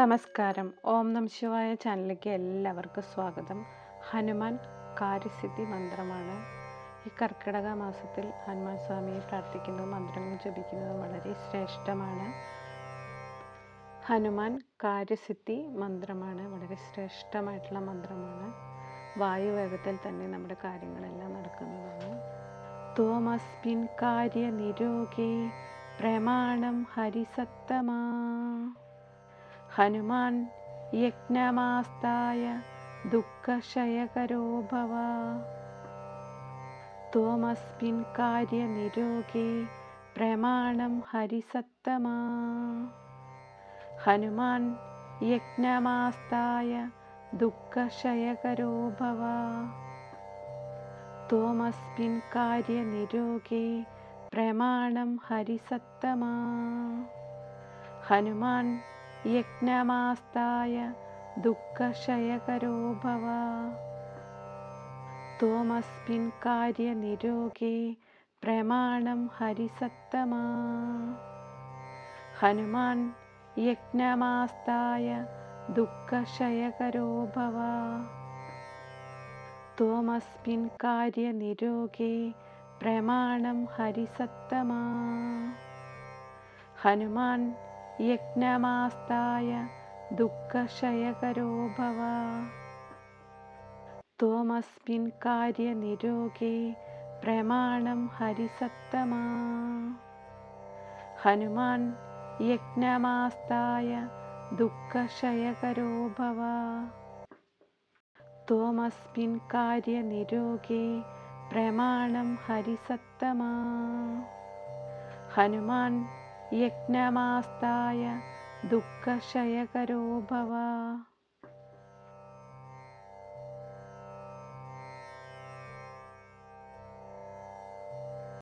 നമസ്കാരം. ഓം നം ശിവായ ചാനലിലേക്ക് എല്ലാവർക്കും സ്വാഗതം. ഹനുമാൻ കാര്യസിദ്ധി മന്ത്രമാണ്. ഈ കർക്കിടക മാസത്തിൽ ഹനുമാൻ സ്വാമിയെ പ്രാർത്ഥിക്കുന്നതും മന്ത്രങ്ങൾ ജപിക്കുന്നതും വളരെ ശ്രേഷ്ഠമാണ്. ഹനുമാൻ കാര്യസിദ്ധി മന്ത്രമാണ് വളരെ ശ്രേഷ്ഠമായിട്ടുള്ള മന്ത്രമാണ്. വായുവേഗത്തിൽ തന്നെ നമ്മുടെ കാര്യങ്ങളെല്ലാം നടക്കുന്നതാണ്. തോമസ്മിൻ കാര്യ നിരോഗേ പ്രമാണം ഹരിസത്തമാ. हनुमान् यज्ञमास्ताय दुःखशयकरो भव। त्वमस्मिन् कार्यनिरोगे प्रमाणं हरिसत्तमा। हनुमान् यज्ञमास्ताय दुःखशयकरो भव। त्वमस्मिन् कार्यनिरोगे प्रमाणं हरिसत्तमा। हनुमान् यज्ञमास्ताय दुःखशयकरो भव त्वमस्मिन् कार्यनिरोगे प्रमाणं हरिसत्तमा। हनुमान् यज्ञमास्ताय दुःखशयकरो भव त्वमस्मिन् कार्यनिरोगे प्रमाणं हरिसत्तमा। हनुमान् यज्ञमास्ताय दुःखशयकरो भव त्वमस्मिन् कार्यनिरोगे प्रमाणं हरिसत्तमा। हनुमान् यज्ञमास्ताय दुःखशयकरो भव त्वमस्मिन् कार्यनिरोगे प्रमाणं हरिसत्तमा। हनुमान् യജ്ഞമാസ്തായ ദുഃഖക്ഷയകരോ ഭവ